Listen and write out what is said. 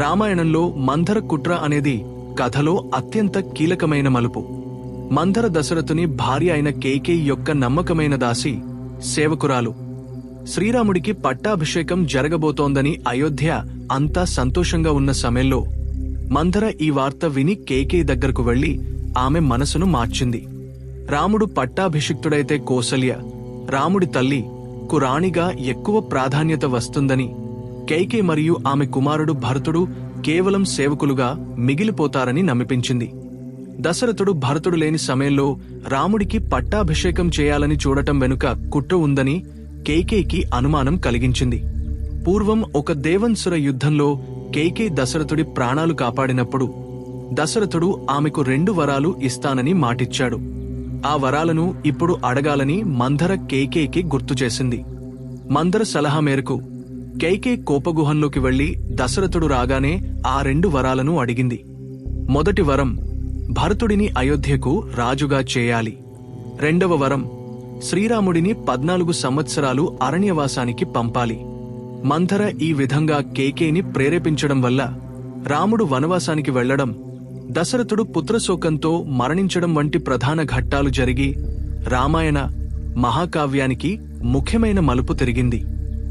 రామాయణంలో మంధర కుట్ర అనేది కథలో అత్యంత కీలకమైన మలుపు. మంధర దశరథుని భార్య అయిన కేకేయి యొక్క నమ్మకమైన దాసి సేవకురాలు. శ్రీరాముడికి పట్టాభిషేకం జరగబోతోందని అయోధ్య అంతా సంతోషంగా ఉన్న సమయంలో మంధర ఈ వార్త విని కేకేయి దగ్గరకు వెళ్ళి ఆమె మనసును మార్చింది. రాముడు పట్టాభిషిక్తుడైతే కోసల్య రాముడి తల్లి కురాణిగా ఎక్కువ ప్రాధాన్యత వస్తుందని కైకే మరియు ఆమె కుమారుడు భరతుడు కేవలం సేవకులుగా మిగిలిపోతారని నమ్మిపించింది. దశరథుడు భరతుడు లేని సమయంలో రాముడికి పట్టాభిషేకం చేయాలని చూడటం వెనుక కుట్ర ఉందని కేకేకి అనుమానం కలిగించింది. పూర్వం ఒక దేవన్సుర యుద్ధంలో కేకే దశరథుడి ప్రాణాలు కాపాడినప్పుడు దశరథుడు ఆమెకు రెండు వరాలు ఇస్తానని మాటిచ్చాడు. ఆ వరాలను ఇప్పుడు అడగాలని మందర కేకేకి గుర్తు చేసింది. మందర సలహా మేరకు కైకే కోపగుహంలోకి వెళ్ళి దశరథుడు రాగానే ఆ రెండు వరాలను అడిగింది. మొదటి వరం భరతుడిని అయోధ్యకు రాజుగా చేయాలి. రెండవ వరం శ్రీరాముడిని పద్నాలుగు సంవత్సరాలు అరణ్యవాసానికి పంపాలి. మంథర ఈ విధంగా కేకేని ప్రేరేపించడం వల్ల రాముడు వనవాసానికి వెళ్ళడం దశరథుడు పుత్రశోకంతో మరణించడం వంటి ప్రధాన ఘట్టాలు జరిగి రామాయణ మహాకావ్యానికి ముఖ్యమైన మలుపు తిరిగింది.